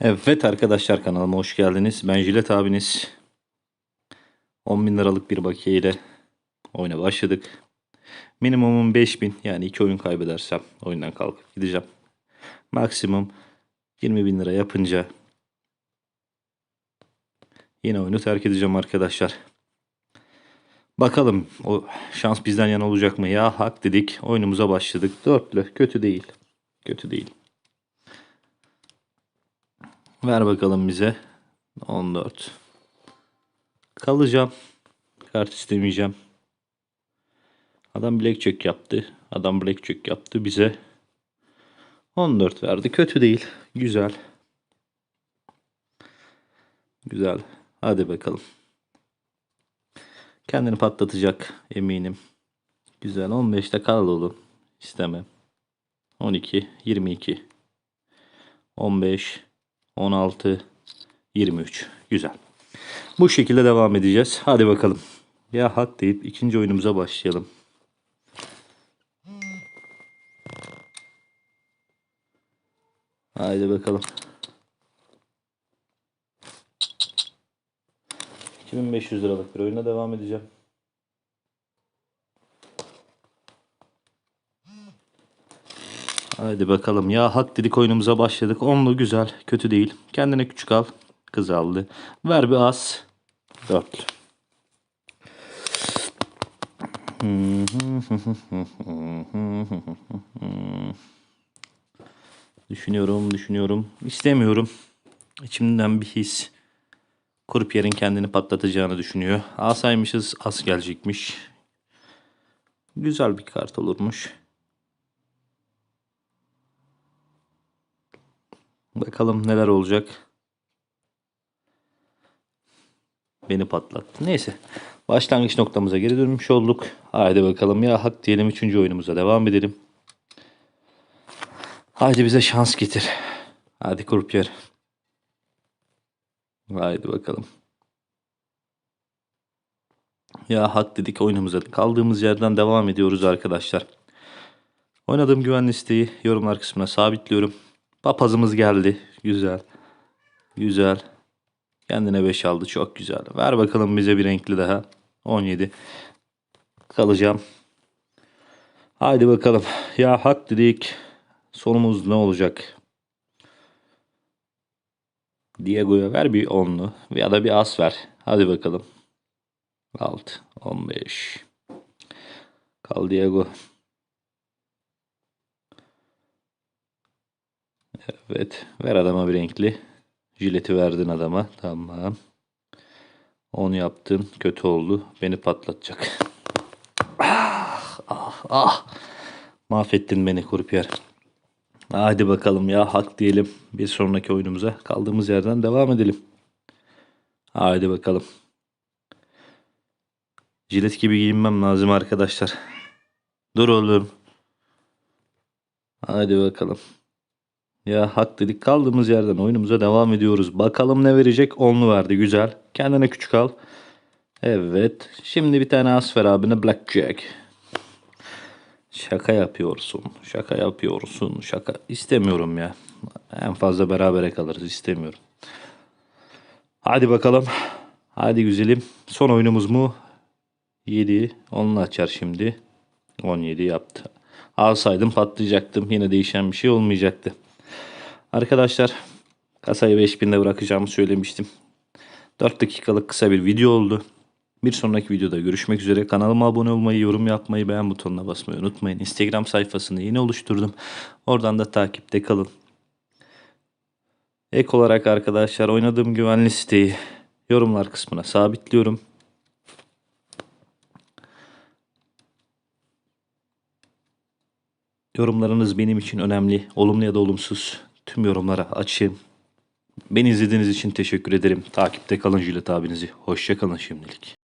Evet arkadaşlar kanalıma hoş geldiniz. Ben Jilet abiniz. 10 bin liralık bir bakiye ile oyuna başladık. Minimumum 5000 yani 2 oyun kaybedersem oyundan kalkıp gideceğim. Maksimum 20 bin lira yapınca yine oyunu terk edeceğim arkadaşlar. Bakalım o şans bizden yana olacak mı? Ya hak dedik oyunumuza başladık. Dörtlü kötü değil. Kötü değil. Ver bakalım bize. 14. Kalacağım. Kart istemeyeceğim. Adam blackjack yaptı. Adam blackjack yaptı bize. 14 verdi. Kötü değil. Güzel. Güzel. Hadi bakalım. Kendini patlatacak eminim. Güzel. 15'te kal oğlum. İstemem. 12, 22, 15, 16, 23. Güzel. Bu şekilde devam edeceğiz. Hadi bakalım. Ya hak deyip ikinci oyunumuza başlayalım. Haydi bakalım. 2500 liralık bir oyuna devam edeceğim. Haydi bakalım. Ya hak dedik oyunumuza başladık. Onlu güzel. Kötü değil. Kendine küçük al. Kız aldı. Ver bir az. Dörtlü. Düşünüyorum, düşünüyorum. İstemiyorum. İçimden bir his. Kurpiyer'in kendini patlatacağını düşünüyor. Asaymışız, as gelecekmiş. Güzel bir kart olurmuş. Bakalım neler olacak. Beni patlattı. Neyse. Başlangıç noktamıza geri dönmüş olduk. Haydi bakalım ya hak diyelim. Üçüncü oyunumuza devam edelim. Haydi bize şans getir. Hadi kurpiyer. Haydi bakalım. Ya hak dedik oyunumuza. Kaldığımız yerden devam ediyoruz arkadaşlar. Oynadığım güven listeyi yorumlar kısmına sabitliyorum. Papazımız geldi. Güzel. Güzel. Kendine 5 aldı. Çok güzel. Ver bakalım bize bir renkli daha. 17. Kalacağım. Haydi bakalım. Ya hak dedik. Sonumuz ne olacak? Diego'ya ver bir 10'lu. Ya da bir as ver. Hadi bakalım. 6. 15. Kal Diego. Evet. Ver adama bir renkli. Jileti verdin adama. Tamam. Onu yaptın. Kötü oldu. Beni patlatacak. Ah, ah, ah. Mahvettin beni kurpiyer. Hadi bakalım ya hak diyelim. Bir sonraki oyunumuza kaldığımız yerden devam edelim. Hadi bakalım. Jilet gibi giyinmem lazım arkadaşlar. Dur oğlum. Hadi bakalım. Ya hak dedik kaldığımız yerden oyunumuza devam ediyoruz. Bakalım ne verecek? Onlu verdi güzel. Kendine küçük al. Evet. Şimdi bir tane as ver abine Blackjack. Şaka yapıyorsun. Şaka yapıyorsun. Şaka istemiyorum ya. En fazla berabere kalırız istemiyorum. Hadi bakalım. Hadi güzelim. Son oyunumuz mu? 7. Onunla açar şimdi. 17 yaptı. Alsaydım patlayacaktım. Yine değişen bir şey olmayacaktı. Arkadaşlar kasayı 5000'de bırakacağımı söylemiştim. 4 dakikalık kısa bir video oldu. Bir sonraki videoda görüşmek üzere. Kanalıma abone olmayı, yorum yapmayı, beğen butonuna basmayı unutmayın. Instagram sayfasını yeni oluşturdum. Oradan da takipte kalın. Ek olarak arkadaşlar oynadığım güvenli siteyi yorumlar kısmına sabitliyorum. Yorumlarınız benim için önemli. Olumlu ya da olumsuz tüm yorumlara açayım. Beni izlediğiniz için teşekkür ederim. Takipte kalın Jilet abinizi. Hoşça kalın şimdilik.